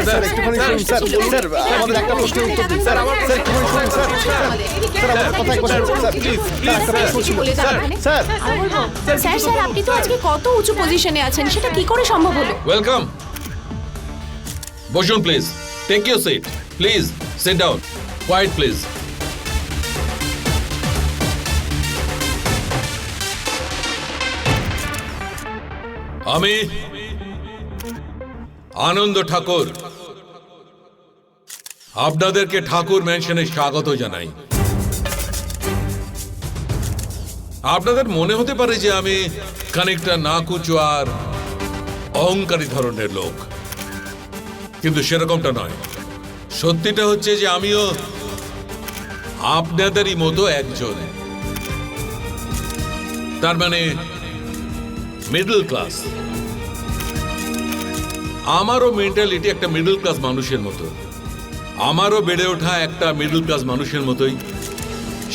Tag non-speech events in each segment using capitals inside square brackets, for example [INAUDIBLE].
Sir sir একটুখানি শুনুন sir sir আমাদের একটা প্রশ্নের উত্তর দিন স্যার স্যার একটুখানি শুনুন স্যার স্যার আমার কথা একবার স্যার প্লিজ স্যার একটা প্রশ্ন ছিল স্যার স্যার স্যার স্যার আপনি তো আজকে কত উঁচু পজিশনে আছেন সেটা কি করে সম্ভব হলো ওয়েলকাম বসুন please take your seat please sit down quiet please আমি আনন্দ ঠাকুর আপনাদেরকে ঠাকুর ম্যানশনে স্বাগত জানাই। আপনাদের মনে হতে পারে যে আমি খানিকটা নাকুচু আর অহংকারী ধরনের লোক। কিন্তু সেরকমটা নয়। সত্যিটা হচ্ছে যে আমিও আপনাদেরই মতো একজন। তার মানে মিডল ক্লাস আমারও মেন্টালিটি একটা মিডল ক্লাস মানুষের মতো। আমারও বেড়ে ওঠা একটা মিডল ক্লাস মানুষের মতোই।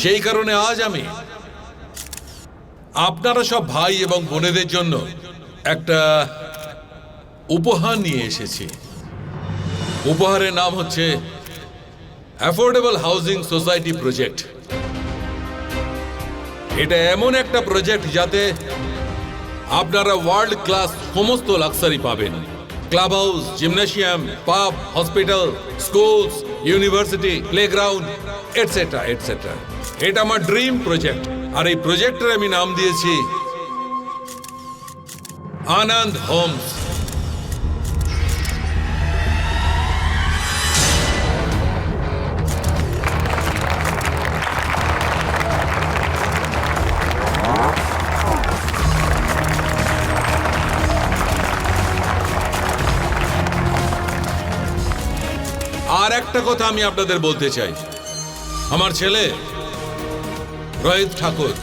সেই কারণে আজ আমি আপনারা সব ভাই এবং বোনেদের জন্য একটা উপহার নিয়ে এসেছি। উপহারের নাম হচ্ছে অ্যাফোর্ডেবল হাউজিং সোসাইটি প্রজেক্ট এটা এমন একটা প্রজেক্ট যাতে আপনারা ওয়ার্ল্ড ক্লাস সমস্ত লাক্সারি পাবেন। Club house gymnasium pub hospital schools university playground etcetera etcetera এটা আমার ড্রিম প্রজেক্ট আর এই প্রজেক্টের আমি নাম দিয়েছি আনন্দ হোমস একটা কথা আমি আপনাদের বলতে চাই আমার ছেলে রোহিত ঠাকুর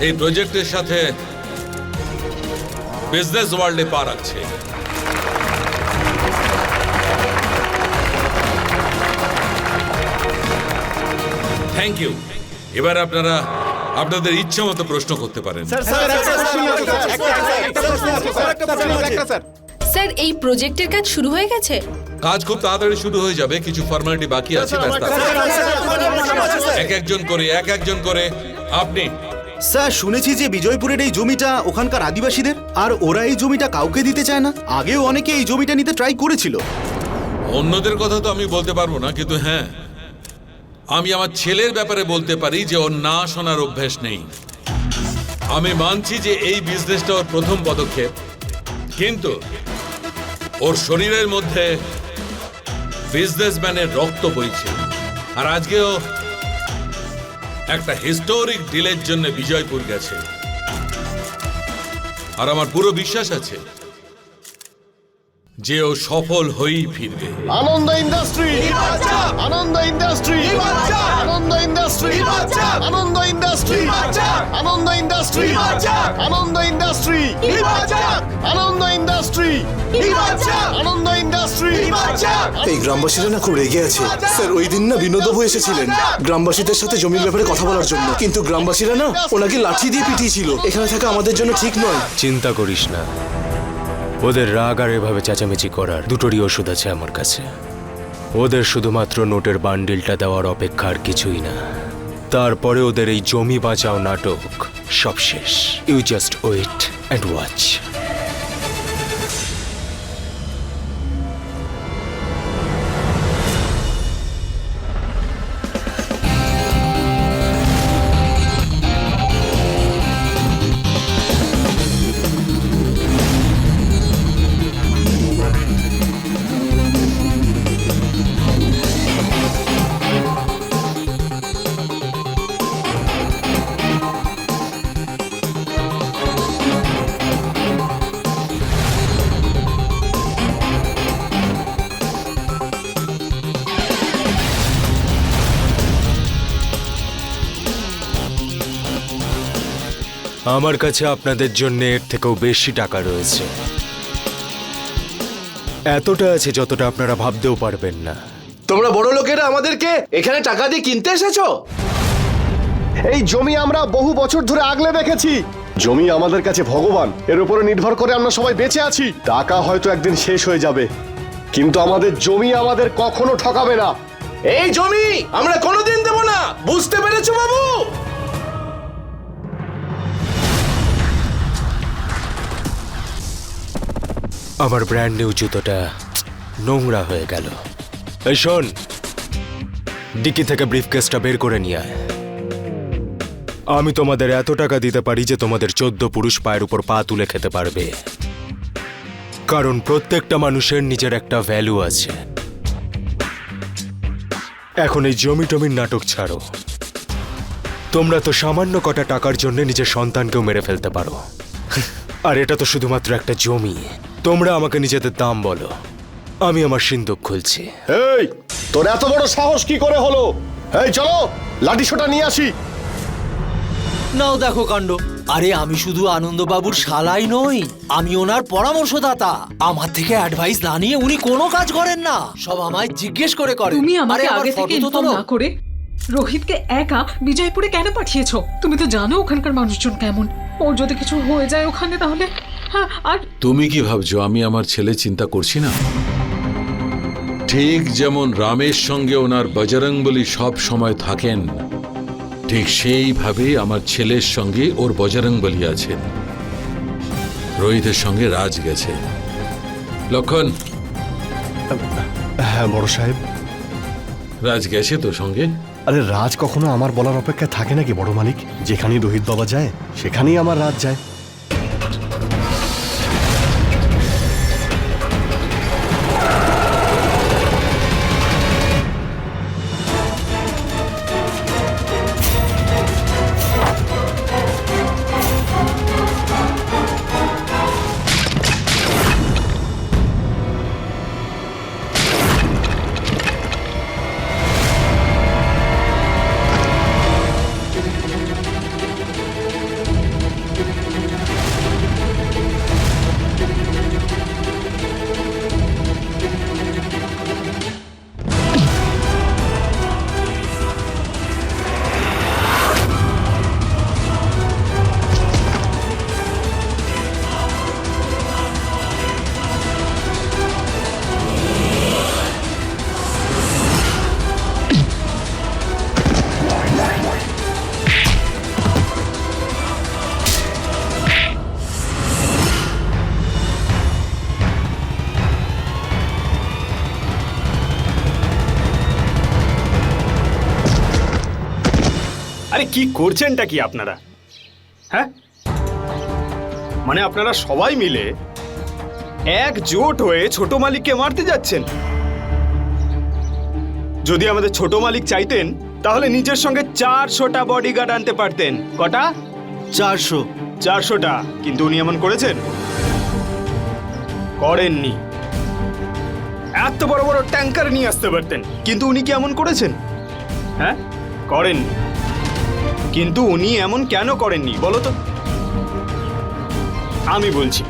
এই প্রজেক্টের সাথে বিজনেস ওয়ার্ল্ডে পা রাখছে থ্যাংক ইউ এবার আপনারা আপনাদের ইচ্ছা মতো প্রশ্ন করতে পারেন স্যার এই প্রজেক্টের কাজ শুরু হয়ে গেছে কাজ খুব তাড়াতাড়ি শুরু হয়ে যাবে কিছু ফর্মালিটি বাকি আছে এক একজন করে এক একজন করে আপনি। স্যার শুনেছি যে বিজয়পুরের এই জমিটা ওখানকার আদিবাসীদের আর ওরা এই জমিটা কাউকে দিতে চায় না? আগেও অনেকে এই জমিটা নিতে ট্রাই করেছিল। অন্যদের কথা তো আমি বলতে পারব না কিন্তু হ্যাঁ। আমি আমার ছেলের ব্যাপারে বলতে পারি যে ওর না শোনার অভ্যেস নেই। আমি মানছি যে এই বিজনেসটা ওর প্রথম পদক্ষেপ কিন্তু ওর শরীরের মধ্যে বিজনেসম্যানের রক্ত বইছে। আর আজকেও একটা হিস্টোরিক ডিলের জন্য বিজয়পুর গেছে। আর আমার পুরো বিশ্বাস আছে যে ও সফল হয়েই ফিরবে। Anand industry Anand industry Anand industry Anand industry Anand industry Anand industry Anand industry Anand industry. এই গ্রামবাসীরা না খুব রেগে আছে। স্যার ওই দিন না বিনোদবাবু এসেছিলেন। গ্রামবাসীদের সাথে জমির ব্যাপারে কথা বলার জন্য। কিন্তু গ্রামবাসীরা না ওনাকে লাঠি দিয়ে পিটিয়েছিল। এখানে থাকা আমাদের জন্য ঠিক নয়। চিন্তা করিস না। ওদের রাগ আর এভাবে চেঁচামেচি করার দুটোরই ওষুধ আছে আমার কাছে। ওদের শুধুমাত্র নোটের বান্ডিলটা দেওয়ার অপেক্ষা আর কিছুই না। তারপরে ওদের এই জমি বাঁচাও নাটক সব শেষ you just wait and watch আমার কাছে আপনাদের জন্য এর থেকেও বেশি টাকা রয়েছে। এতটা আছে যতটা আপনারা ভাবতেও পারবেন না। তোমরা বড় লোকেরা আমাদেরকে এখানে টাকা দিয়ে কিনতে এসেছ? এই জমি আমরা বহু বছর ধরে আগলে রেখেছি। জমি আমাদের কাছে ভগবান। এর উপরে নির্ভর করে আমরা সবাই বেঁচে আছি। টাকা হয়তো একদিন শেষ হয়ে যাবে। কিন্তু আমাদের জমি আমাদের কখনো ঠকাবে না। এই জমি আমরা কোনোদিন দেব না। বুঝতে পেরেছ বাবু? আমার ব্র্যান্ড নিউ জুতোটা নোংরা হয়ে গেল। এই শোন, ডিকি থেকে ব্রিফকেসটা বের করে নিয়ে আয়। আমি তোমাদের এত টাকা দিতে পারি যে তোমাদের চোদ্দ পুরুষ পায়ের উপর পা তুলে খেতে পারবে। কারণ প্রত্যেকটা মানুষের নিজের একটা ভ্যালু আছে। এখন এই জমি টমির নাটক ছাড়ো। তোমরা তো সামান্য কটা টাকার জন্য নিজের সন্তানকেও মেরে ফেলতে পারো। আর এটা তো শুধুমাত্র একটা জমি। তোমরা আমাকে নিজেদের দাম বলো। আমি আমার সিন্দুক খুলছি। এই তোর এত বড় সাহস কি করে হলো? এই চলো লাঠি সোটা নিয়ে আসি। নাও দেখো কাণ্ড। আরে আমি শুধু আনন্দবাবুর শালাই নই আমি ওনার পরামর্শদাতা। আমার থেকে অ্যাডভাইস না নিয়ে উনি কোনো কাজ করেন না। সব আমায় জিজ্ঞেস করে করেন। তুমি আমাকে আমার আগে থেকে ইনফর্ম না করে রোহিতকে একা বিজয়পুরে কেন পাঠিয়েছো? তুমি তো জানো ওখানকার মানুষজন কেমন। ওর যদি কিছু হয়ে যায় ওখানে তাহলে হ্যাঁ আর তুমি কি ভাবছ আমি আমার ছেলে চিন্তা করছি না? ঠিক যেমন রামের সঙ্গে ওনার বজরংবলী সব সময় থাকেন ঠিক সেইভাবে আমার ছেলের সঙ্গে ওর বজরংবলী আছেন। রোহিতের সঙ্গে রাজ গেছে। লক্ষণ? হ্যাঁ বড় সাহেব। রাজ গেছে তো সঙ্গে? আরে রাজ কখনো আমার বলার অপেক্ষায় থাকে নাকি বড় মালিক? যেখানেই রোহিত বাবা যায়, সেখানেই আমার রাজ যায়। আরে কি করছেনটা কি আপনারা? হ্যাঁ? মানে আপনারা সবাই মিলে একজোট হয়ে ছোট মালিককে মারতে যাচ্ছেন? যদি আমাদের ছোট মালিক চাইতেন তাহলে নিজের সঙ্গে চারশোটা বডিগার্ড আনতে পারতেন। কটা? চারশো। চারশোটা। কিন্তু উনি এমন করেছেন? করেননি। এত বড় বড় ট্যাঙ্কার নিয়ে আসতে পারতেন। কিন্তু উনি কি এমন করেছেন? হ্যাঁ? করেননি। কিন্তু উনি এমন কেন করেননি, বলো তো? আমি বলছি।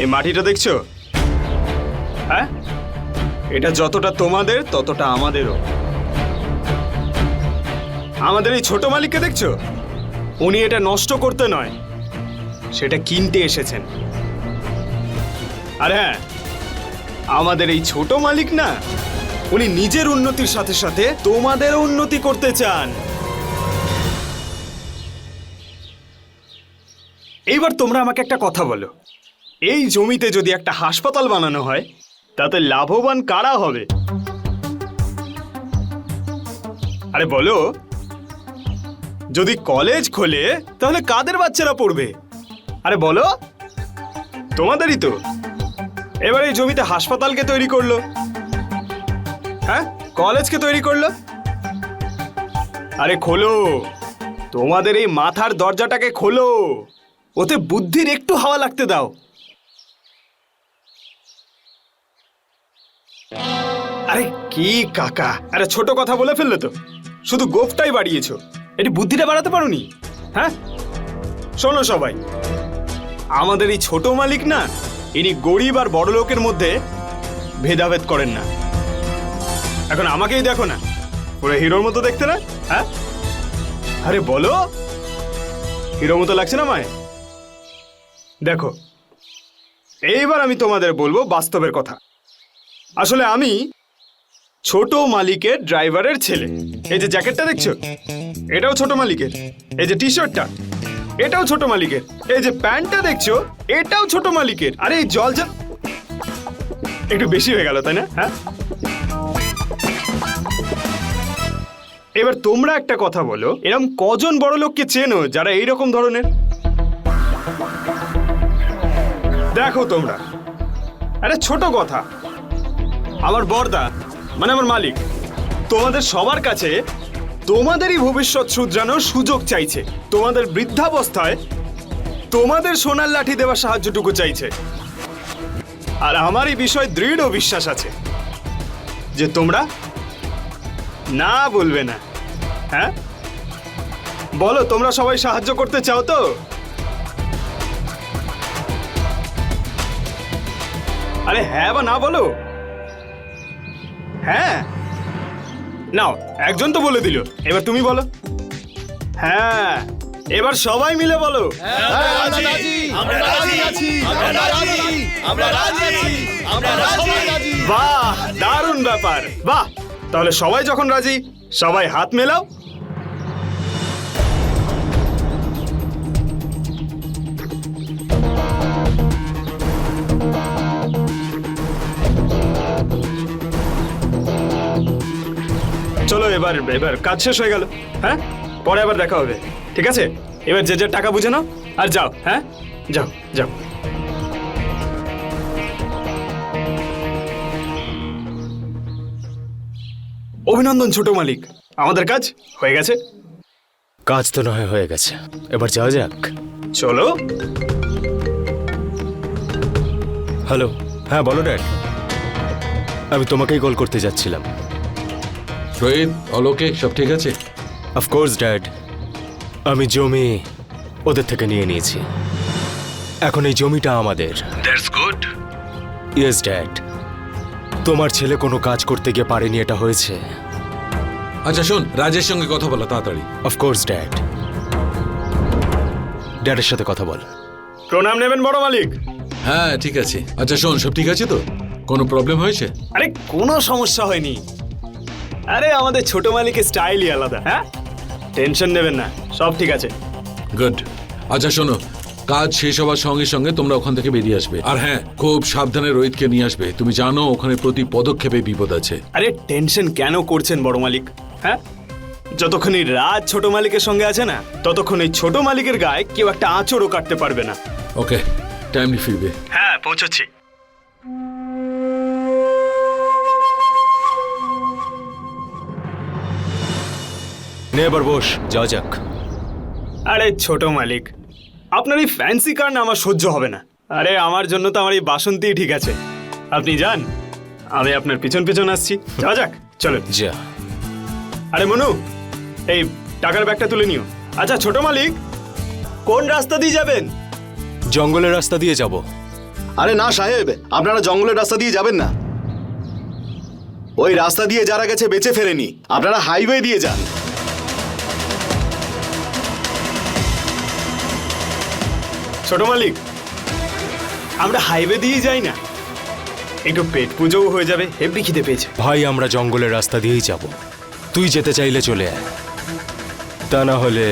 এই মাটিটা দেখছ? হ্যাঁ? এটা যতটা তোমাদের, ততটা আমাদেরও। আমাদের এই ছোট মালিককে দেখছ? উনি এটা নষ্ট করতে নয়, সেটা কিনতে এসেছেন। আর হ্যাঁ আমাদের এই ছোট মালিক না? উনি নিজের উন্নতির সাথে সাথে তোমাদের উন্নতি করতে চান। এইবার তোমরা আমাকে একটা কথা বলো। এই জমিতে যদি একটা হাসপাতাল বানানো হয়, তাতে লাভবান কারা হবে? আরে বলো, যদি কলেজ খোলে, তাহলে কাদের বাচ্চারা পড়বে? আরে বলো, তোমাদেরই তো। এবার এই জমিতে হাসপাতালকে তৈরি করল। হ্যাঁ? কলেজকে তৈরি করল? আরে খোলো। তোমাদের এই মাথার দরজাটাকে খোলো। ওতে বুদ্ধির একটু হাওয়া লাগতে দাও। আরে কি কাকা? আরে ছোট কথা বলে ফেললে তো। শুধু গোফটাই বাড়িয়েছো। এটি বুদ্ধিটা বাড়াতে পারোনি? হ্যাঁ? শোনো সবাই। আমাদের এই ছোট মালিক না, ইনি গরিব আর বড় লোকের মধ্যে ভেদাভেদ করেন না। এখন আমাকেই দেখো না। পুরো হিরোর মতো দেখতে না? হ্যাঁ? আরে বলো। হিরো মতো লাগছে না মায় দেখো, এইবার আমি তোমাদের বলব বাস্তবের কথা। আসলে আমি ছোট মালিকের ড্রাইভারের ছেলে। এই যে জ্যাকেটটা দেখছ? এটাও ছোট মালিকের। এই যে টি শার্টটা এটাও ছোট মালিকের। এই যে প্যান্টটা দেখছ? এটাও ছোট মালিকের। আরে এই জল জল একটু বেশি হয়ে গেল, তাই না? হ্যাঁ? এবার তোমরা একটা কথা বলো এরকম কজন বড় লোককে চেনো যারা এইরকম ধরনের? দেখো তোমরা, আরে ছোট কথা, আমার বর্দা মানে আমার মালিক, তোমাদের সবার কাছে তোমাদেরই ভবিষ্যৎ শুধরানোর সুযোগ চাইছে, তোমাদের বৃদ্ধাবস্থায় তোমাদের সোনার লাঠি দেওয়ার সাহায্যটুকু চাইছে। আর আমার এই বিষয়ে দৃঢ় বিশ্বাস আছে যে তোমরা না বলবে না। হ্যাঁ? বলো তোমরা সবাই সাহায্য করতে চাও তো? আরে হ্যাঁ বা না বলো। হ্যাঁ? নাও একজন তো বলে দিল। এবার তুমি বলো। হ্যাঁ এবার সবাই মিলে বলো। বাহ দারুণ ব্যাপার। বাহ তাহলে সবাই যখন রাজি, সবাই হাত মেলাও। চলো এবার এবার কাজ শেষ হয়ে গেল হ্যাঁ? পরে আবার দেখা হবে, ঠিক আছে? এবার যে যে টাকা বুঝে নাও, আর যাও হ্যাঁ? যাও যাও। অভিনন্দন ছোট মালিক। আমাদের কাজ হয়ে গেছে। কাজ তো নয় হয়ে গেছে। এবার যাওয়া যাক। চলো। হ্যালো হ্যাঁ বলো ড্যাড। আমি তোমাকেই কল করতে যাচ্ছিলাম। রোহিত অলোকে সব ঠিক আছে? Of course dad. আমি জমি ওদের থেকে নিয়ে নিয়েছি। এখন এই জমিটা আমাদের। That's good yes dad. তোমার ছেলে কোনো কাজ করতে গিয়ে পারেনি এটা হয়েছে। আচ্ছা শোন রাজের সঙ্গে কথা বলা তাড়াতাড়ি। অফকোর্স ড্যাড ড্যাডের সাথে কথা বল। প্রণাম নেবেন বড় মালিক। হ্যাঁ ঠিক আছে। আচ্ছা শোন সব ঠিক আছে তো? কোনো প্রবলেম হয়েছে? আরে কোনো সমস্যা হয়নি। আরে আমাদের ছোট মালিকের স্টাইলই আলাদা হ্যাঁ? টেনশন নেবেন না সব ঠিক আছে। গুড আচ্ছা শোনো কাজ শেষ হওয়ার সঙ্গে সঙ্গে তোমরা ওখান থেকে বেরিয়ে আসবে। আর হ্যাঁ খুব সাবধানে রোহিতকে নিয়ে আসবে। তুমি জানো ওখানে প্রতি পদক্ষেপে বিপদ আছে। আরে টেনশন কেন করছেন বড় মালিক? হ্যাঁ? যতক্ষণ এই রাজ ছোট মালিকের সঙ্গে আছে না ততক্ষণ এই ছোট মালিকের গায়ে কেউ একটা আঁচড়ও কাটতে পারবে না। ওকে টাইমলি ফিরবে। হ্যাঁ পৌঁছচ্ছি। নে এবার বস যাওয়া যাক। আরে ছোট মালিক আপনার এই ফ্যান্সি কার না আমার সহ্য হবে না। আরে আমার জন্য তো আমার এই বাসন্তী ঠিক আছে। আপনি যান আমি আপনার পিছন পিছন আসছি। যাওয়া যাক চলো যা। আরে মনু এই টাকার ব্যাগটা তুলে নিও। আচ্ছা ছোট মালিক কোন রাস্তা দিয়ে যাবেন? জঙ্গলের রাস্তা দিয়ে যাব। আরে না সাহেব আপনারা জঙ্গলের রাস্তা দিয়ে যাবেন না। ওই রাস্তা দিয়ে যারা গেছে বেঁচে ফেরেনি। আপনারা হাইওয়ে দিয়ে যান। ছোট মালিক আমরা হাইওয়ে দিয়ে যাই না। একটু পেট পুজোও হয়ে যাবে হেব্বি খিদে পেয়েছে। ভাই আমরা জঙ্গলের রাস্তা দিয়েই যাব। তুই যেতে চাইলে চলে আয়। তা না হলে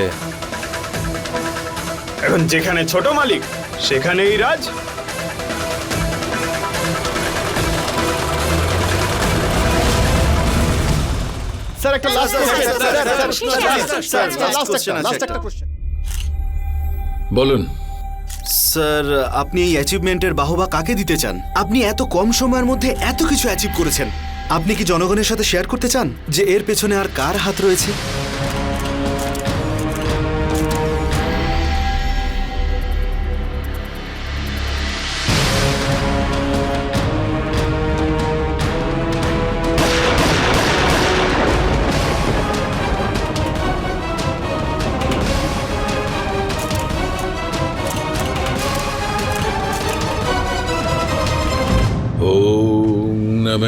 এখন যেখানে ছোট মালিক সেখানেই রাজ। স্যার একটা লাস্ট লাস্ট কোশ্চেন বলুন। স্যার আপনি এই অ্যাচিভমেন্টের বাহবা কাকে দিতে চান? আপনি এত কম সময়ের মধ্যে এত কিছু অ্যাচিভ করেছেন। আপনি কি জনগণের সাথে শেয়ার করতে চান যে এর পেছনে আর কার হাত রয়েছে?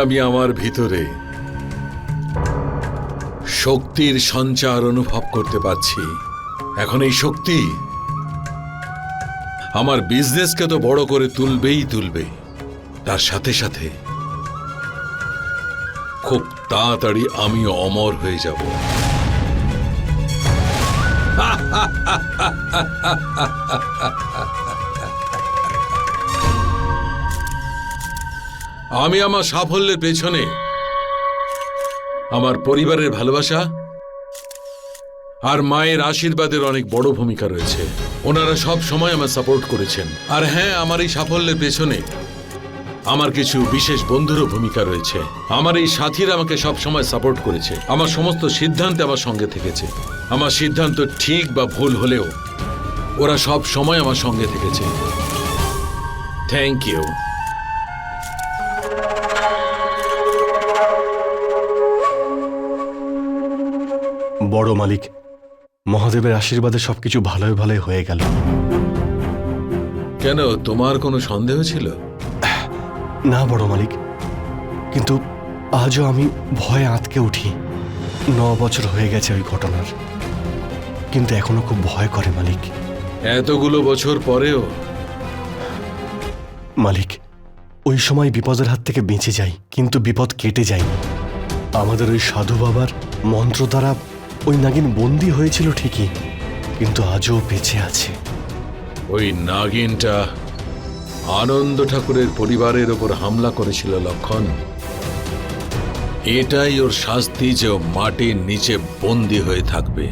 আমি আমার ভিতরে শক্তির সঞ্চার অনুভব করতে পারছি। এখন এই শক্তি আমার বিজনেসকে তো বড় করে তুলবেই তুলবে। তার সাথে সাথে খুব তাড়াতাড়ি আমি অমর হয়ে যাব। [LAUGHS] আমি আমার সাফল্যের পেছনে, আমার পরিবারের ভালোবাসা আর মায়ের আশীর্বাদের অনেক বড় ভূমিকা রয়েছে। ওনারা সব সময় আমার সাপোর্ট করেছেন। আর হ্যাঁ আমার এই সাফল্যের পেছনে আমার কিছু বিশেষ বন্ধুরও ভূমিকা রয়েছে। আমার এই সাথীরা আমাকে সব সময় সাপোর্ট করেছে। আমার সমস্ত সিদ্ধান্তে আমার সঙ্গে থেকেছে। আমার সিদ্ধান্ত ঠিক বা ভুল হলেও ওরা সব সময় আমার সঙ্গে থেকেছে। থ্যাংক ইউ বড় মালিক। মহাদেবের আশীর্বাদে সবকিছু ভালোই ভালোই হয়ে গেল। কেন তোমার কোনো সন্দেহ ছিল? না বড় মালিক। কিন্তু আজও আমি ভয়ে আঁতকে উঠি। ন বছর হয়ে গেছে ওই ঘটনার। কিন্তু এখনও খুব ভয় করে মালিক। এতগুলো বছর পরেও? মালিক ওই সময় বিপদের হাত থেকে বেঁচে যাই কিন্তু বিপদ কেটে যায়নি আমাদের ওই সাধু বাবার মন্ত্র দ্বারা ওই নাগিন বন্দি হয়েছিল ঠিকই, কিন্তু আজও বেঁচে আছে। ওই নাগিনটা আনন্দ ঠাকুরের পরিবারের ওপর হামলা করেছিল, লক্ষণ। এটাই ওর শাস্তি যে ও মাটির নিচে বন্দি হয়ে থাকবে।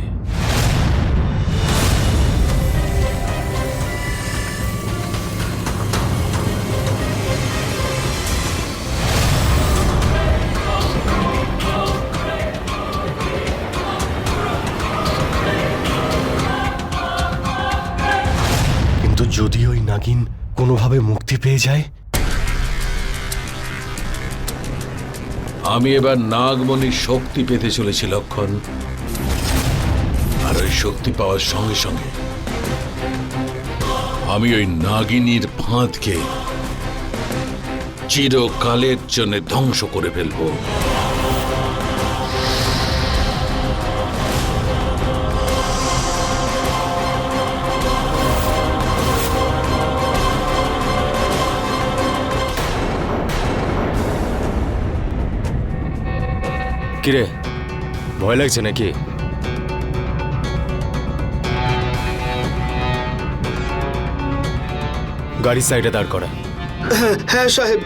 পেয়ে যায়? আমি এবার নাগমণির শক্তি পেতে চলেছি, লক্ষণ। আর ওই শক্তি পাওয়ার সঙ্গে সঙ্গে আমি ওই নাগিনীর ফাঁদকে চিরকালের জন্য ধ্বংস করে ফেলব। কিরে? ভয় লাগছে নাকি? গাড়ি সাইডে দাঁড় করা। হ্যাঁ সাহেব।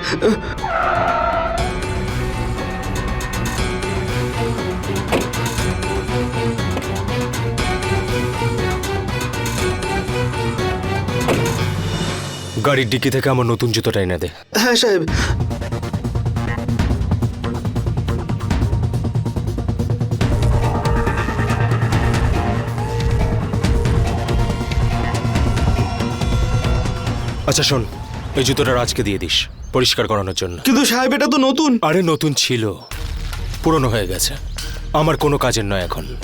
গাড়ির ডিকি থেকে আমার নতুন জুতোটা এনে দে। হ্যাঁ সাহেব। আচ্ছা শোন এই জুতোটা রাজকে দিয়ে দিস পরিষ্কার করানোর জন্য। কিন্তু সাহেব এটা তো নতুন। আরে নতুন ছিল। পুরনো হয়ে গেছে। আমার কোনো কাজের নয় এখন।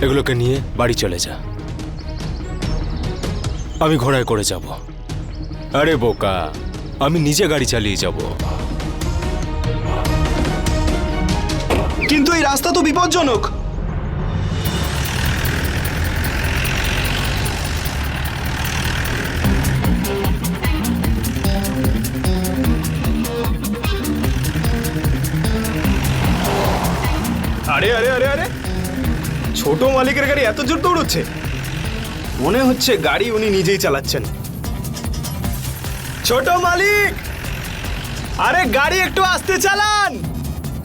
এগুলোকে নিয়ে বাড়ি চলে যা। আমি ঘোড়ায় করে যাব। আরে বোকা আমি নিজে গাড়ি চালিয়ে যাব। কিন্তু এই রাস্তা তো বিপজ্জনক। আরে আরে আরে আরে। ছোট মালিকের গাড়ি এত জোর দৌড়চ্ছে। মনে হচ্ছে গাড়ি উনি নিজেই চালাচ্ছেন। ছোট মালিক! আরে গাড়ি একটু আস্তে চালান!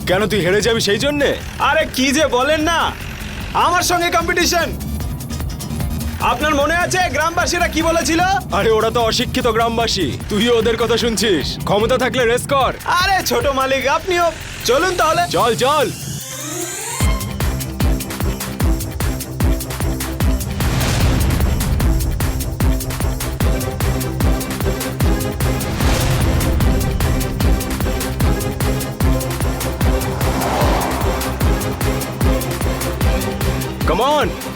কেন তুই হেরে যাবি সেই জন্যে? আরে কি যে বলেন না। আমার সঙ্গে কম্পিটিশন আপনার মনে আছে গ্রামবাসীরা কি বলেছিল? আরে ওরা তো অশিক্ষিত গ্রামবাসী। তুই ওদের কথা শুনছিস। ক্ষমতা থাকলে রেস কর। আরে ছোট মালিক আপনিও চলুন তাহলে। চল চল। Come on!